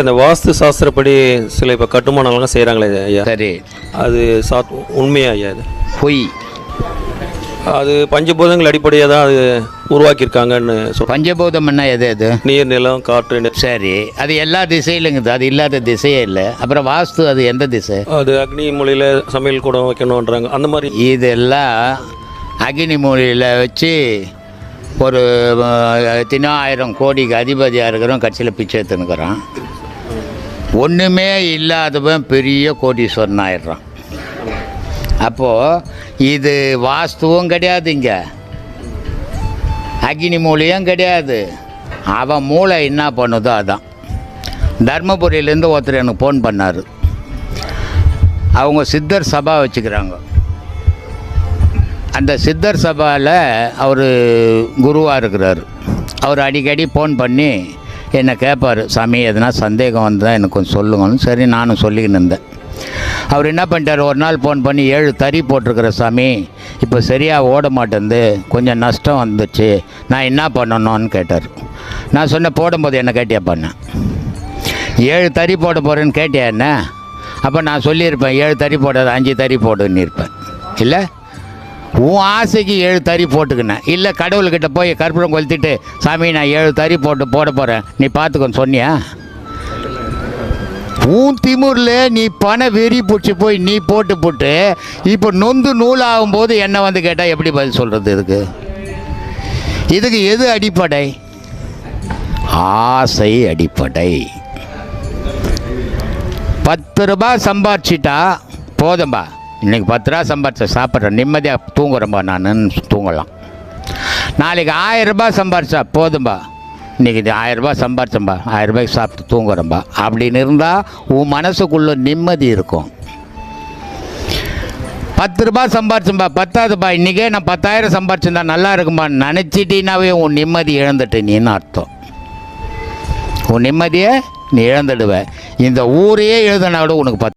அந்த வாஸ்து சாஸ்திரப்படி சில இப்போ கட்டுமானங்கள்லாம் செய்கிறாங்களே ஐயா. சரி. அது சா உண்மையா ஐயா இது? பொய். அது பஞ்சபூதங்கள் அடிப்படையாக தான் அது உருவாக்கியிருக்காங்கன்னு சொல் பஞ்சபூதம்னா எது எது நீர் நிலம் காற்று நெ- சரி. அது எல்லா திசையிலுங்குது அது இல்லாத திசையே இல்லை. அப்புறம் வாஸ்து அது எந்த திசை? அது அக்னி மொழியில் சமையல் கூட வைக்கணுன்றாங்க அந்த மாதிரி. இதெல்லாம் அக்னி மூலையில் வச்சு ஒரு எத்தனோ ஆயிரம் கோடிக்கு அதிபதியாக இருக்கிறவன் கட்சியில் பிச்சை எடுத்துனுக்குறான் ஒன்றுமே இல்லாதவன் பெரிய கோடீஸ்வரன் ஆயிடுறான். அப்போது இது வாஸ்துவும் கிடையாது இங்கே அக்னி மூலையும் கிடையாது. அவன் மூளை என்ன பண்ணுதோ அதான். தர்மபுரியிலேருந்து ஒருத்தர் எனக்கு ஃபோன் பண்ணார். அவங்க சித்தர் சபா வச்சுக்கிறாங்க. அந்த சித்தர் சபாவில் அவர் குருவாக இருக்கிறார். அவர் அடிக்கடி ஃபோன் பண்ணி என்னை கேட்பார் சாமி எதுனா சந்தேகம் வந்தால் எனக்கு கொஞ்சம் சொல்லுங்கன்னு. சரி நானும் சொல்லிக்கின்னு இருந்தேன். அவர் என்ன பண்ணிட்டார் ஒரு நாள் ஃபோன் பண்ணி ஏழு தறி போட்டிருக்கிற சாமி இப்போ சரியாக ஓட மாட்டேந்து கொஞ்சம் நஷ்டம் வந்துச்சு நான் என்ன பண்ணணும்னு கேட்டார். நான் சொன்னேன் போடும்போது என்ன கேட்டியா பண்ணேன் ஏழு தறி போட போகிறேன்னு கேட்டியா என்ன? அப்போ நான் சொல்லியிருப்பேன் ஏழு தறி போடாத அஞ்சு தறி போடுன்னு இருப்பேன். இல்லை உன் ஆசைக்கு ஏழு தறி போட்டுக்கினேன். இல்லை கடவுள்கிட்ட போய் கற்பூரம் கொளுத்திட்டு சாமி நான் ஏழு தறி போட்டு போட போகிறேன் நீ பார்த்துக்கோன்னு சொன்னியா? உன் திமுரில் நீ பண வெறி பிடிச்சி போய் நீ போட்டு போட்டு இப்போ நொந்து நூலாகும் போது என்ன வந்து கேட்டால் எப்படி பதில் சொல்கிறது இதுக்கு? இதுக்கு எது அடிப்படை? ஆசை அடிப்படை. பத்து ரூபாய் சம்பாரிச்சிட்டா போதும்பா. இன்றைக்கி பத்து ரூபா சம்பாரிச்ச சாப்பிட்றேன் நிம்மதியாக தூங்குறேன்பா நான் தூங்கலாம். நாளைக்கு ஆயிரம் ரூபாய் சம்பாரிச்சா போதும்பா. இன்னைக்கு இது ஆயிரம் ரூபாய் சம்பாரிச்சேன்பா ஆயிரம் ரூபாய்க்கு சாப்பிட்டு தூங்குறேன்பா. அப்படின்னு இருந்தால் உன் மனசுக்குள்ள நிம்மதி இருக்கும். பத்து ரூபாய் சம்பாரிச்சேன்பா பத்தாதுப்பா. இன்றைக்கே நான் பத்தாயிரம் சம்பாரிச்சிருந்தா நல்லா இருக்கும்பா. நினச்சிட்டினாவே உன் நிம்மதி இழந்துட்டு நீன்னு அர்த்தம். உன் நிம்மதியை நீ இழந்துடுவ. இந்த ஊரையே எழுதினா கூட உனக்கு பத்து